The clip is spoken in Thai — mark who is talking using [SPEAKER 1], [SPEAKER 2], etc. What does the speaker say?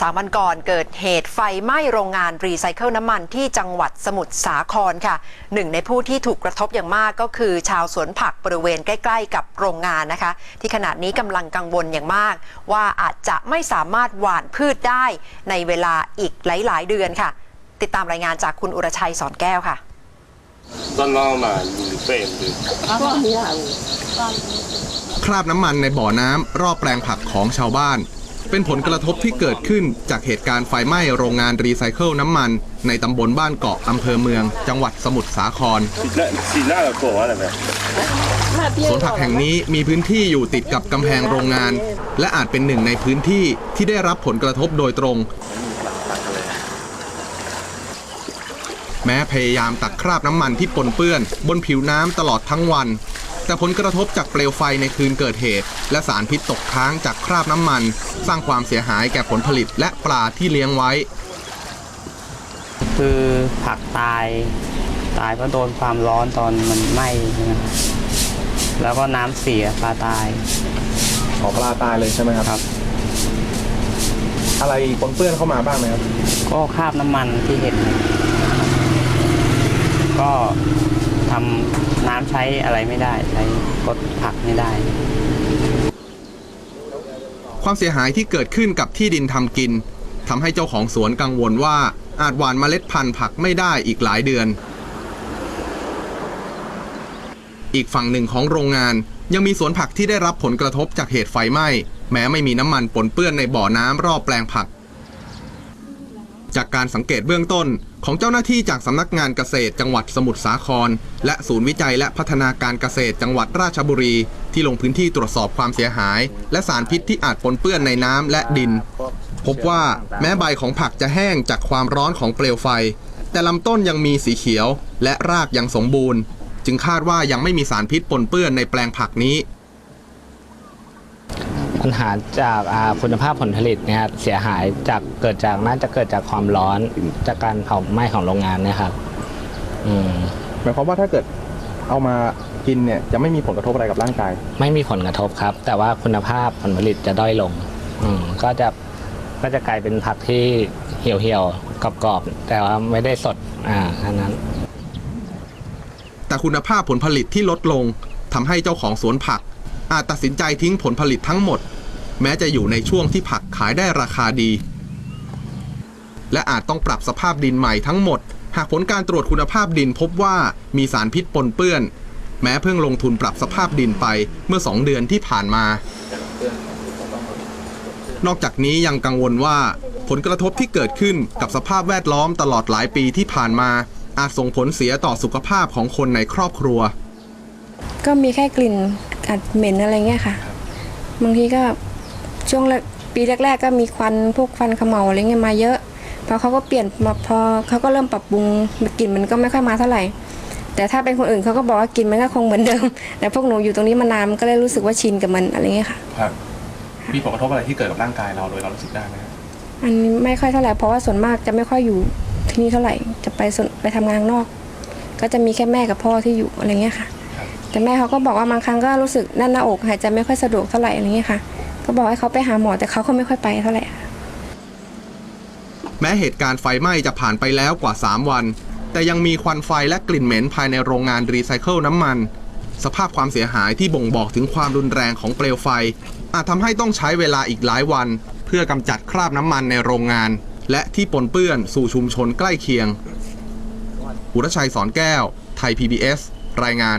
[SPEAKER 1] สามวันก่อนเกิดเหตุไฟไหม้โรงงานรีไซเคิลน้ำมันที่จังหวัดสมุทรสาครค่ะ หนึ่งในผู้ที่ถูกกระทบอย่างมากก็คือ ชาวสวนผักบริเวณใกล้ๆ กับโรงงานนะคะ ที่ขณะนี้กำลังกังวลอย่างมาก ว่าอาจจะไม่สามารถหว่านพืชได้ในเวลาอีกหลายๆ เดือนค่ะ ติดตามรายงานจากคุณอุรชัยสอนแก้วค่ะ
[SPEAKER 2] ต้นนอนมาอยู่เฟรมดึก
[SPEAKER 3] คราบน้ำมันในบ่อน้ำรอบแปลงผักของชาวบ้าน เป็นผลกระทบที่เกิดขึ้นจากเหตุการณ์ไฟไหม้โรงงานรีไซเคิลน้ำมัน ในตำบลบ้านเกาะอำเภอเมือง จังหวัดสมุทรสาครสวนผักแห่งนี้มีพื้นที่อยู่ติดกับกำแพงโรงงาน และอาจเป็นหนึ่งในพื้นที่ที่ได้รับผลกระทบโดยตรง แม้พยายามตักคราบน้ำมันที่ปนเปื้อน บนผิวน้ำตลอดทั้งวัน แต่ผลกระทบจากเปลวไฟในคืนเกิดเหตุ และสารพิษตกค้างจากคราบน้ำมัน สร้างความเสียหายแก่ผลผลิตและปลาที่เลี้ยงไว้
[SPEAKER 4] คือผักตายตายเพราะโดนความร้อนตอนมันไหม้ใช่ไหมครับแล้วก็น้ำเสียปลาตาย
[SPEAKER 5] ขอปลาตายเลยใช่ไหมครับ
[SPEAKER 4] ครับ
[SPEAKER 5] อะไรปนเปื้อนเข้ามาบ้างไหมครับ
[SPEAKER 4] ก็คราบน้ำมันที่เห็น ก็ ทำน้ำใช้อะไรไม่ได้ ใช้กดผักไม่ได้
[SPEAKER 3] ความเสียหายที่เกิดขึ้นกับที่ดินทำกินทำให้เจ้าของสวนกังวลว่าอาจหว่านเมล็ดพันธุ์ผักไม่ได้อีกหลายเดือน อีกฝั่งหนึ่งของโรงงานยังมีสวนผักที่ได้รับผลกระทบจากเหตุไฟไหม้ แม้ไม่มีน้ำมันปนเปื้อนในบ่อน้ำรอบแปลงผัก จากการสังเกตเบื้องต้น ของเจ้าหน้าที่จากสำนักงานเกษตรจังหวัดสมุทรสาคร และศูนย์วิจัยและพัฒนาการเกษตรจังหวัดราชบุรี ที่ลงพื้นที่ตรวจสอบความเสียหาย และสารพิษที่อาจปนเปื้อนในน้ำและดิน พบว่าแม้ใบของผักจะแห้งจากความร้อนของเปลวไฟ แต่ลำต้นยังมีสีเขียว และรากยังสมบูรณ์ จึงคาดว่ายังไม่มีสารพิษปนเปื้อนในแปลงผักนี้
[SPEAKER 6] ปัญหาจากอ่าคุณภาพผลผลิตเนี่ยครับเสียหายจากเกิดจากน่าจะเกิดจากความร้อนจากการเผาไหม้ของโรงงานเนะครับอืม
[SPEAKER 5] หมายความว่าถ้าเกิดเอามากินเนี่ยจะไม่มีผลกระทบอะไรกับร่างกาย
[SPEAKER 6] ไม่มีผลกระทบครับ แต่ว่าคุณภาพผลผลิตจะด้อยลง อืมก็จะก็จะกลายเป็นผักที่เหี่ยวเหี่ยวๆกรอบๆแต่ว่าไม่ได้สดอ่าอันนั้น
[SPEAKER 3] แต่คุณภาพผลผลิตที่ลดลงทำให้เจ้าของสวนผัก อาจตัดสินใจทิ้งผลผลิตทั้งหมด แม้จะอยู่ในช่วงที่ผักขายได้ราคาดี และอาจต้องปรับสภาพดินใหม่ทั้งหมด หากผลการตรวจคุณภาพดินพบว่ามีสารพิษปนเปื้อน แม้เพิ่งลงทุนปรับสภาพดินไปเมื่อ 2 เดือนที่ผ่านมา นอกจากนี้ยังกังวลว่าผลกระทบที่เกิดขึ้นกับสภาพแวดล้อมตลอดหลายปีที่ผ่านมา อาจส่งผลเสียต่อสุขภาพของคนในครอบครัว
[SPEAKER 7] ก็มีแค่กลิ่นอัดเหม็นอะไรเงี้ยค่ะ บางทีก็ ช่วงแรกปีแรก ๆ ก็มีควันพวกควันเขมเหลาอะไรเงี้ยมาเยอะพอเขาก็เปลี่ยนมาพอเขาก็เริ่มปรับปรุงกลิ่นมันก็ไม่ค่อยมาเท่าไหร่ แต่ถ้าเป็นคนอื่นเขาก็บอกว่ากลิ่นมันก็คงเหมือนเดิม แต่พวกหนูอยู่ตรงนี้มานานมันก็เลยรู้สึกว่าชินกับมันอะไรเงี้ยค่ะ
[SPEAKER 5] ครับมีผลกระทบอะไรที่เกิดกับร่างกายเราโดยเรารู้สึกได้ไหมครับ
[SPEAKER 7] อันนี้ไม่ค่อยเท่าไหร่เพราะว่าส่วนมากจะไม่ค่อยอยู่ที่นี่เท่าไหร่จะไปส่วนไปทำงานข้างนอก ก็จะมีแค่แม่กับพ่อที่อยู่อะไรเงี้ยค่ะ แต่แม่เขาก็บอกว่าบางครั้งก็รู้สึกแน่นหน้าอกหายใจไม่ค่อยสะดวกเท่าไหร่อะไรเงี้ยค่ะ ก็บอกให้เขาไปหาหมอแต่เขาก็ไม่ค่อยไปเท่าไหร่
[SPEAKER 3] แม้เหตุการณ์ไฟไหม้จะผ่านไปแล้วกว่า 3 วัน แต่ยังมีควันไฟและกลิ่นเหม็นภายในโรงงานรีไซเคิลน้ำมัน สภาพความเสียหายที่บ่งบอกถึงความรุนแรงของเปลวไฟ อาจทำให้ต้องใช้เวลาอีกหลายวัน เพื่อกำจัดคราบน้ำมันในโรงงาน และที่ปนเปื้อนสู่ชุมชนใกล้เคียงอุรชัยสอนแก้ว ไทย PBS รายงาน